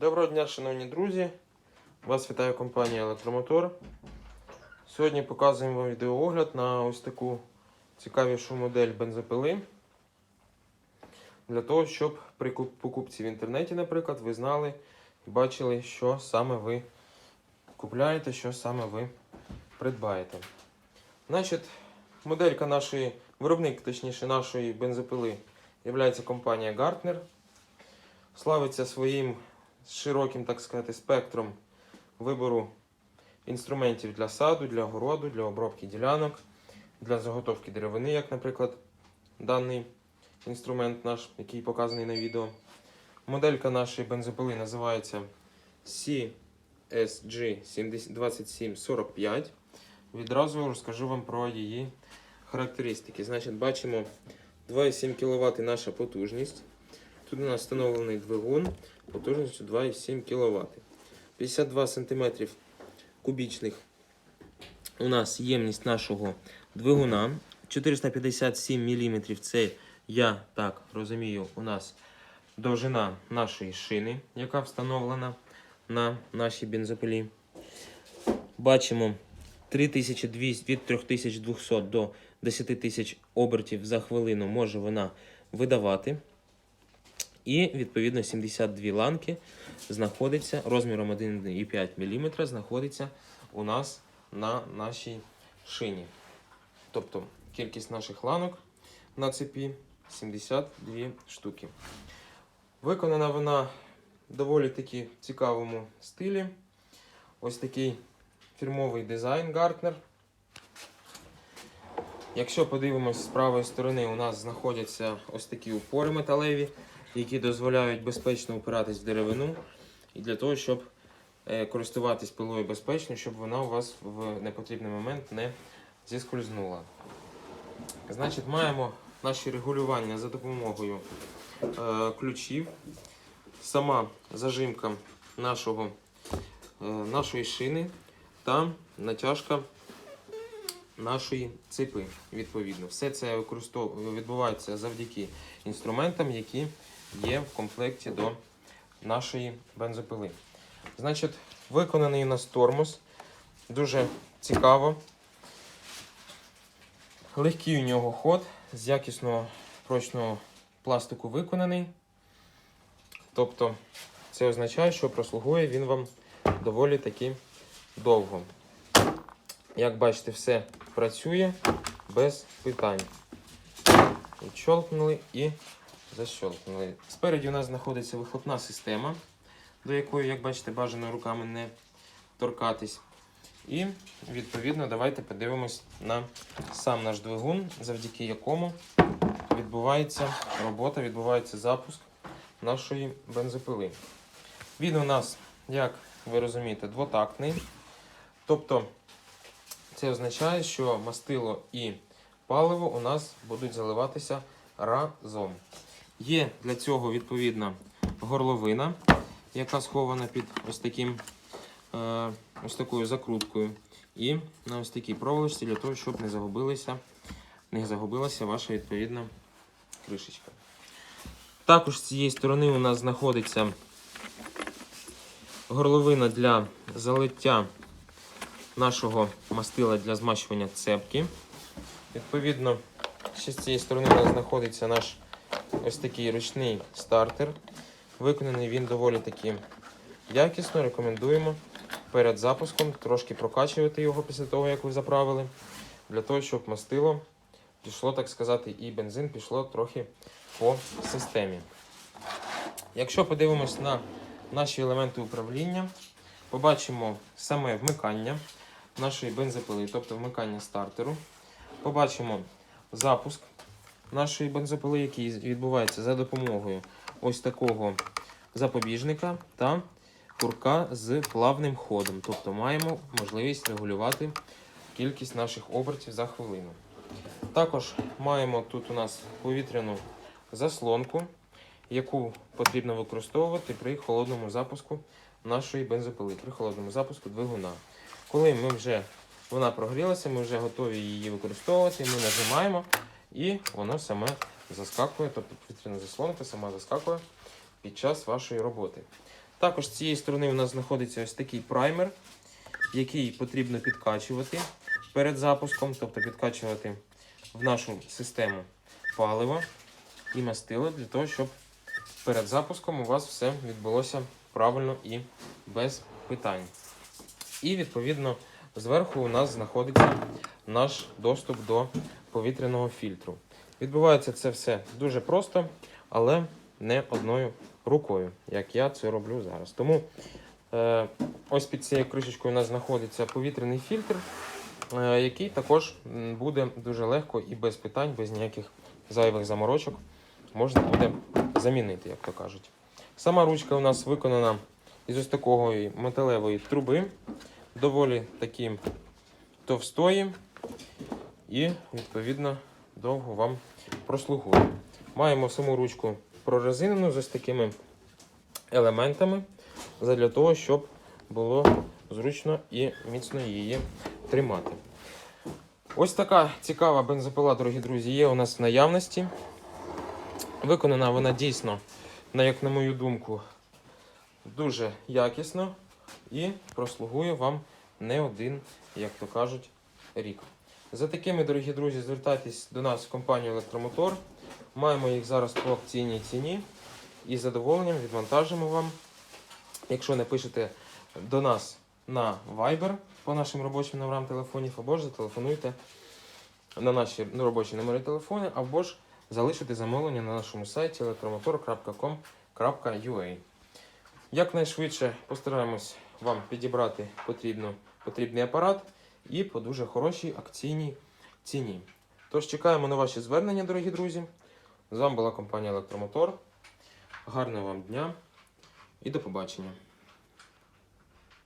Доброго дня, шановні друзі! Вас вітає компанія Електромотор. Сьогодні показуємо вам відеоогляд на ось таку цікавішу модель бензопили. Для того, щоб при покупці в інтернеті, наприклад, ви знали і бачили, що саме ви купляєте, що саме ви придбаєте. Значить, моделька нашої, виробник, точніше, нашої бензопили є компанія Gartner. Славиться своїм широким, так сказати, спектром вибору інструментів для саду, для городу, для обробки ділянок, для заготовки деревини, як, наприклад, даний інструмент наш, який показаний на відео. Моделька нашої бензопили називається CSG2745. Відразу розкажу вам про її характеристики. Значить, бачимо 2,7 кВт наша потужність. Тут у нас встановлений двигун потужністю 2,7 кВт. 52 см кубічних у нас ємність нашого двигуна. 457 мм це, я так розумію, у нас довжина нашої шини, яка встановлена на нашій бензопилі. Бачимо 3200, від 3200 до 10 тисяч обертів за хвилину може вона видавати. І відповідно 72 ланки знаходиться розміром 1,5 мм знаходиться у нас на нашій шині. Тобто кількість наших ланок на цепі 72 штуки. Виконана вона доволі таки цікавому стилі. Ось такий фірмовий дизайн Gartner. Якщо подивимось з правої сторони, у нас знаходяться ось такі упори металеві, які дозволяють безпечно опиратись в деревину. І для того, щоб е, користуватись пилою безпечно, щоб вона у вас в непотрібний момент не зіскользнула. Значить, маємо наші регулювання за допомогою е, ключів. Сама зажимка нашого, е, нашої шини та натяжка нашої цепи. Відповідно, все це відбувається завдяки інструментам, які є в комплекті до нашої бензопили. Значить, виконаний у нас тормоз. Дуже цікаво. Легкий у нього ход, з якісного прочного пластику виконаний. Тобто, це означає, що прослугує він вам доволі таки довго. Як бачите, все працює без питань. Відщолкнули і защолкнули. Спереді у нас знаходиться вихлопна система, до якої, як бачите, бажано руками не торкатись. І, відповідно, давайте подивимось на сам наш двигун, завдяки якому відбувається робота, відбувається запуск нашої бензопили. Він у нас, як ви розумієте, двотактний. Тобто, це означає, що мастило і паливо у нас будуть заливатися разом. Є для цього відповідна горловина, яка схована під ось таким е, ось такою закруткою. І на ось такій проволочці для того, щоб не загубилася, не загубилася ваша відповідна кришечка. Також з цієї сторони у нас знаходиться горловина для залиття нашого мастила для змащування цепки. Відповідно, ще з цієї сторони у нас знаходиться наш ось такий ручний стартер. Виконаний він доволі таки якісно. Рекомендуємо перед запуском трошки прокачувати його після того, як ви заправили, для того, щоб мастило пішло, так сказати, і бензин пішло трохи по системі. Якщо подивимось на наші елементи управління, побачимо саме вмикання нашої бензопили, тобто вмикання стартеру. Побачимо запуск нашої бензопили, який відбувається за допомогою ось такого запобіжника та курка з плавним ходом. Тобто маємо можливість регулювати кількість наших обертів за хвилину. Також маємо тут у нас повітряну заслонку, яку потрібно використовувати при холодному запуску нашої бензопили, при холодному запуску двигуна. Коли ми вже вона прогрілася, ми вже готові її використовувати, ми нажимаємо і воно саме заскакує, тобто повітряна заслонка сама заскакує під час вашої роботи. Також з цієї сторони у нас знаходиться ось такий праймер, який потрібно підкачувати перед запуском, тобто підкачувати в нашу систему паливо і мастило для того, щоб перед запуском у вас все відбулося правильно і без питань. І відповідно зверху у нас знаходиться наш доступ до повітряного фільтру. Відбувається це все дуже просто, але не одною рукою, як я це роблю зараз. Тому е, ось під цією кришечкою у нас знаходиться повітряний фільтр, е, який також буде дуже легко і без питань, без ніяких зайвих заморочок можна буде замінити, як то кажуть. Сама ручка у нас виконана із ось такої металевої труби, доволі такі товстої і, відповідно, довго вам прослугує. Маємо саму ручку прорезинену з ось такими елементами, для того, щоб було зручно і міцно її тримати. Ось така цікава бензопила, дорогі друзі, є у нас в наявності. Виконана вона дійсно, на, як на мою думку, дуже якісно і прослугує вам не один, як то кажуть, рік. За такими, дорогі друзі, звертайтесь до нас в компанію Електромотор. Маємо їх зараз по акційній ціні і з задоволенням відвантажимо вам. Якщо не пишете до нас на Viber по нашим робочим номерам телефонів, або ж зателефонуйте на наші робочі номери телефону, або ж залишити замовлення на нашому сайті elektromotor.com.ua. Якнайшвидше постараємось вам підібрати потрібний апарат і по дуже хорошій акційній ціні. Тож чекаємо на ваші звернення, дорогі друзі. З вами була компанія Електромотор. Гарного вам дня і до побачення!